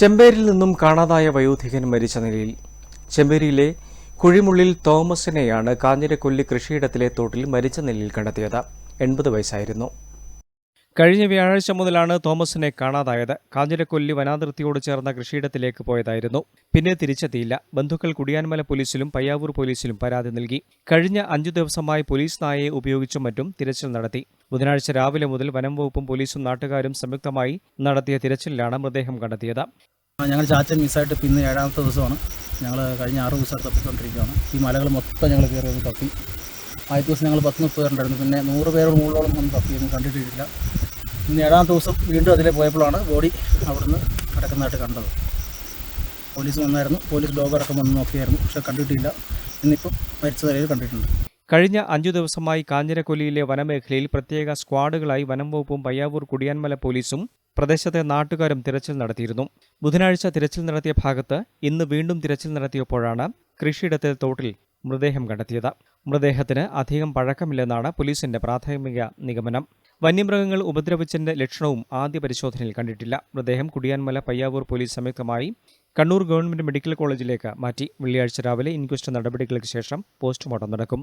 ചെമ്പേരിൽ നിന്നും കാണാതായ വയോധികൻ മരിച്ച നിലയിൽ ചെമ്പേരിയിലെ കുഴിമുള്ളിൽ തോമസിനെയാണ് കാഞ്ഞിരക്കൊല്ലി കൃഷിയിടത്തിലെ തോട്ടിൽ മരിച്ച നിലയിൽ കണ്ടെത്തിയത്. എൺപത് വയസ്സായിരുന്നു. കഴിഞ്ഞ വ്യാഴാഴ്ച മുതലാണ് തോമസിനെ കാണാതായത്. കാഞ്ഞിരക്കൊല്ലി വനാതിർത്തിയോട് ചേർന്ന കൃഷിയിടത്തിലേക്ക് പോയതായിരുന്നു. പിന്നെ തിരിച്ചെത്തിയില്ല. ബന്ധുക്കൾ കുടിയാൻമല പോലീസിലും പയ്യാവൂർ പോലീസിലും പരാതി നൽകി. കഴിഞ്ഞ അഞ്ചു ദിവസമായി പോലീസ് നായയെ ഉപയോഗിച്ചും മറ്റും തിരച്ചിൽ നടത്തി. ബുധനാഴ്ച രാവിലെ മുതൽ വനം വകുപ്പും പോലീസും നാട്ടുകാരും സംയുക്തമായി നടത്തിയ തിരച്ചിലിലാണ് മൃതദേഹം കണ്ടെത്തിയത്. ഞങ്ങൾ ചാച്ചൻ മിസ്സായിട്ട് ഇപ്പം ഇന്ന് ഏഴാമത്തെ ദിവസമാണ്. ഞങ്ങൾ കഴിഞ്ഞ ആറ് ദിവസമായിട്ട് തപ്പിക്കൊണ്ടിരിക്കുകയാണ് ഈ മലകൾ മൊത്തം ഞങ്ങൾ കയറി ഒന്ന് തപ്പി. ആദ്യ ദിവസം ഞങ്ങൾ പത്ത് മുപ്പത് പേരുണ്ടായിരുന്നു. പിന്നെ നൂറ് പേരോട് മുകളിലോളം ഒന്നും തപ്പിയൊന്നും കണ്ടിട്ടില്ല. ഇന്ന് ഏഴാമത്തെ ദിവസം വീണ്ടും അതിലെ പോയപ്പോഴാണ് ബോഡി അവിടുന്ന് കിടക്കുന്നതായിട്ട് കണ്ടത്. പോലീസ് വന്നായിരുന്നു. പോലീസ് ഡോഗ് അടക്കം വന്ന് നോക്കിയായിരുന്നു. പക്ഷെ കണ്ടിട്ടില്ല. ഇന്നിപ്പം മരിച്ച നിലയിൽ കണ്ടിട്ടുണ്ട്. കഴിഞ്ഞ അഞ്ചു ദിവസമായി കാഞ്ഞിരക്കൊല്ലിയിലെ വനമേഖലയിൽ പ്രത്യേക സ്ക്വാഡുകളായി വനം വകുപ്പും പയ്യാവൂർ കുടിയാൻമല പോലീസും പ്രദേശത്തെ നാട്ടുകാരും തിരച്ചിൽ നടത്തിയിരുന്നു. ബുധനാഴ്ച തിരച്ചിൽ നടത്തിയ ഭാഗത്ത് ഇന്ന് വീണ്ടും തിരച്ചിൽ നടത്തിയപ്പോഴാണ് കൃഷിയിടത്തെ തോട്ടിൽ മൃതദേഹം കണ്ടെത്തിയത്. മൃതദേഹത്തിന് അധികം പഴക്കമില്ലെന്നാണ് പോലീസിന്റെ പ്രാഥമിക നിഗമനം. വന്യമൃഗങ്ങൾ ഉപദ്രവിച്ചതിന്റെ ലക്ഷണവും ആദ്യ പരിശോധനയിൽ കണ്ടിട്ടില്ല. മൃതദേഹം കുടിയാൻമല പയ്യാവൂർ പോലീസ് സംയുക്തമായി കണ്ണൂർ ഗവൺമെന്റ് മെഡിക്കൽ കോളേജിലേക്ക് മാറ്റി. വെള്ളിയാഴ്ച രാവിലെ ഇൻക്വസ്റ്റ് നടപടികൾക്ക് ശേഷം പോസ്റ്റ്മോർട്ടം നടക്കും.